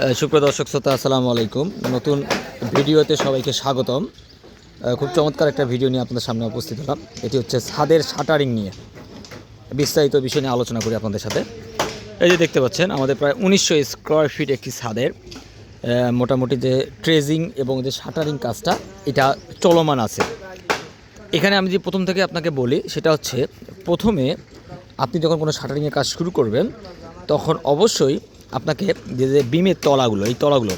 সুপ্রিয় দর্শক, শ্রোতা, আসসালামু আলাইকুম। নতুন ভিডিওতে সবাইকে স্বাগতম। খুব চমৎকার একটা ভিডিও নিয়ে আপনাদের সামনে উপস্থিত হলাম। এটি হচ্ছে ছাদের শাটারিং নিয়ে বিস্তারিত বিষয় নিয়ে আলোচনা করি আপনাদের সাথে। এই যে দেখতে পাচ্ছেন, আমাদের প্রায় উনিশশো স্কোয়ার ফিট একটি ছাদের। মোটামুটি যে ট্রেজিং এবং যে শাটারিং কাজটা, এটা চলমান আছে। এখানে আমি যে প্রথম থেকে আপনাকে বলি, সেটা হচ্ছে প্রথমে আপনি যখন কোনো শাটারিংয়ের কাজ শুরু করবেন, তখন অবশ্যই আপনাকে যে যে বিমের তলাগুলো, এই তলাগুলো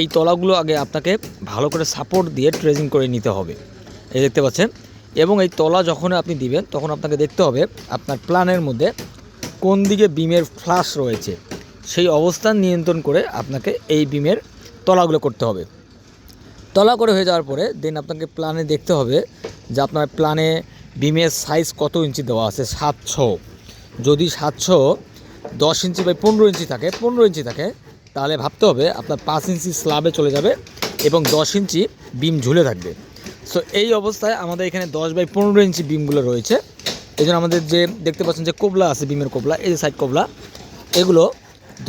এই তলাগুলো আগে আপনাকে ভালো করে সাপোর্ট দিয়ে ট্রেজিং করে নিতে হবে। এই দেখতে পাচ্ছেন? এবং এই তলা যখন আপনি দিবেন, তখন আপনাকে দেখতে হবে আপনার প্ল্যানের মধ্যে কোন দিকে বিমের ফ্লাশ রয়েছে। সেই অবস্থান নিয়ন্ত্রণ করে আপনাকে এই বিমের তলাগুলো করতে হবে। তলা করে হয়ে যাওয়ার পরে দেন আপনাকে প্ল্যানে দেখতে হবে যে আপনার প্ল্যানে বিমের সাইজ কত ইঞ্চি দেওয়া আছে, সাতশো। যদি সাতশো দশ ইঞ্চি বাই পনেরো ইঞ্চি থাকে, পনেরো ইঞ্চি থাকে। তাহলে ভাবতে হবে আপনার পাঁচ ইঞ্চি স্ল্যাবে চলে যাবে এবং দশ ইঞ্চি বিম ঝুলে থাকবে। সো এই অবস্থায় আমাদের এখানে দশ বাই পনেরো ইঞ্চি বিমগুলো রয়েছে। এই জন্য আমাদের যে দেখতে পাচ্ছেন যে কোবলা আছে, বিমের কোবলা, এই যে সাইড কোবলা, এগুলো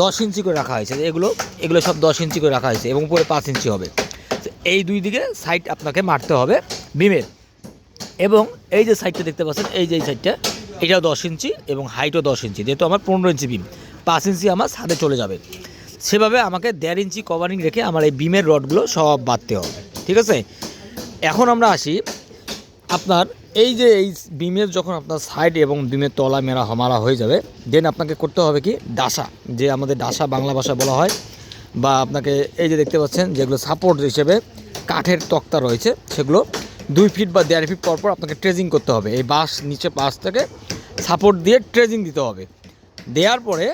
দশ ইঞ্চি করে রাখা হয়েছে। এগুলো এগুলো সব দশ ইঞ্চি করে রাখা হয়েছে এবং উপরে পাঁচ ইঞ্চি হবে। এই দুই দিকে সাইড আপনাকে মারতে হবে বিমের। এবং এই যে সাইডটা দেখতে পাচ্ছেন, এই যে এই সাইডটা এটাও দশ ইঞ্চি এবং হাইটও দশ ইঞ্চি, যেহেতু আমার পনেরো ইঞ্চি বিম, পাঁচ ইঞ্চি আমার ছাদে চলে যাবে। সেভাবে আমাকে দেড় ইঞ্চি কভারিং রেখে আমার এই বিমের রডগুলো সব বাঁধতে হবে, ঠিক আছে? এখন আমরা আসি আপনার এই যে এই বিমের যখন আপনার সাইড এবং বিমের তলা মেরা মারা হয়ে যাবে দেন আপনাকে করতে হবে কি? ডাসা, যে আমাদের ডাসা বাংলা ভাষা বলা হয়, বা আপনাকে এই যে দেখতে পাচ্ছেন যেগুলো সাপোর্ট হিসেবে কাঠের তক্তা রয়েছে, সেগুলো দুই ফিট বা দেড় ফিট পর পর আপনাকে ট্রেজিং করতে হবে। এই বাঁশ, নিচে বাঁশ থেকে সাপোর্ট দিয়ে ট্রেজিং দিতে হবে। দেওয়ার পরে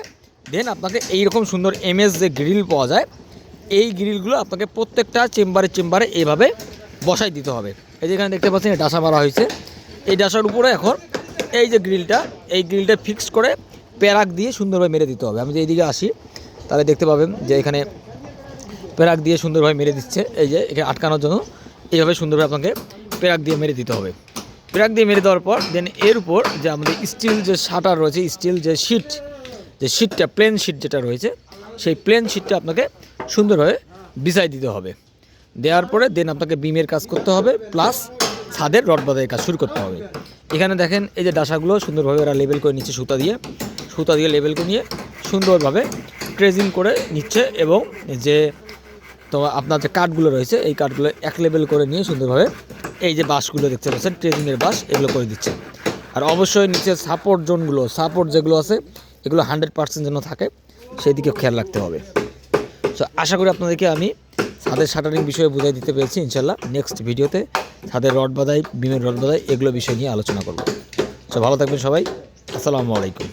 দেন আপনাকে এইরকম সুন্দর এমএস যে গ্রিল পাওয়া যায়, এই গ্রিলগুলো আপনাকে প্রত্যেকটা চেম্বারে চেম্বারে এইভাবে বসাই দিতে হবে। এই যে এখানে দেখতে পাচ্ছেন, এই ডাসা মারা হয়েছে। এই ডাসার উপরে এখন এই যে গ্রিলটা এই গ্রিলটা ফিক্স করে প্যারাক দিয়ে সুন্দরভাবে মেরে দিতে হবে। আমি যে এইদিকে আসি, তাহলে দেখতে পাবেন যে এখানে প্যারাক দিয়ে সুন্দরভাবে মেরে দিচ্ছে। এই যে এখানে আটকানোর জন্য এইভাবে সুন্দরভাবে আপনাকে প্যারাক দিয়ে মেরে দিতে হবে। প্যারাক দিয়ে মেরে দেওয়ার পর দেন এর উপর যে আমাদের স্টিল যে শাটার রয়েছে স্টিল যে শিট যে শিটটা প্লেন শিট যেটা রয়েছে, সেই প্লেন শিটটা আপনাকে সুন্দরভাবে বিছাই দিতে হবে। দেওয়ার পরে দেন আপনাকে বিমের কাজ করতে হবে প্লাস ছাদের রড বাঁধাইয়ের কাজ শুরু করতে হবে। এখানে দেখেন এই যে ডাসাগুলো সুন্দরভাবে ওরা লেবেল করে নিচ্ছে সুতা দিয়ে। সুতা দিয়ে লেবেল করে নিয়ে সুন্দরভাবে ট্রেজিং করে নিচ্ছে এবং যে তো আপনার যে কাঠগুলো রয়েছে, এই কাঠগুলো এক লেবেল করে নিয়ে সুন্দরভাবে এই যে বাঁশগুলো দেখতে পাচ্ছেন ট্রেজিংয়ের বাঁশ এগুলো করে দিচ্ছে। আর অবশ্যই নিচে সাপোর্ট জোনগুলো সাপোর্ট যেগুলো আছে, এগুলো হান্ড্রেড পার্সেন্ট যেন থাকে সেই দিকে খেয়াল রাখতে হবে। সো আশা করি আপনাদেরকে আমি ছাদের শাটারিং বিষয়ে বুঝাই দিতে পেরেছি ইনশাল্লাহ নেক্সট ভিডিওতে ছাদের রড বাদাই বিমের রড বাদাই এগুলো বিষয় নিয়ে আলোচনা করব। সো ভালো থাকবেন সবাই। আসসালামু আলাইকুম।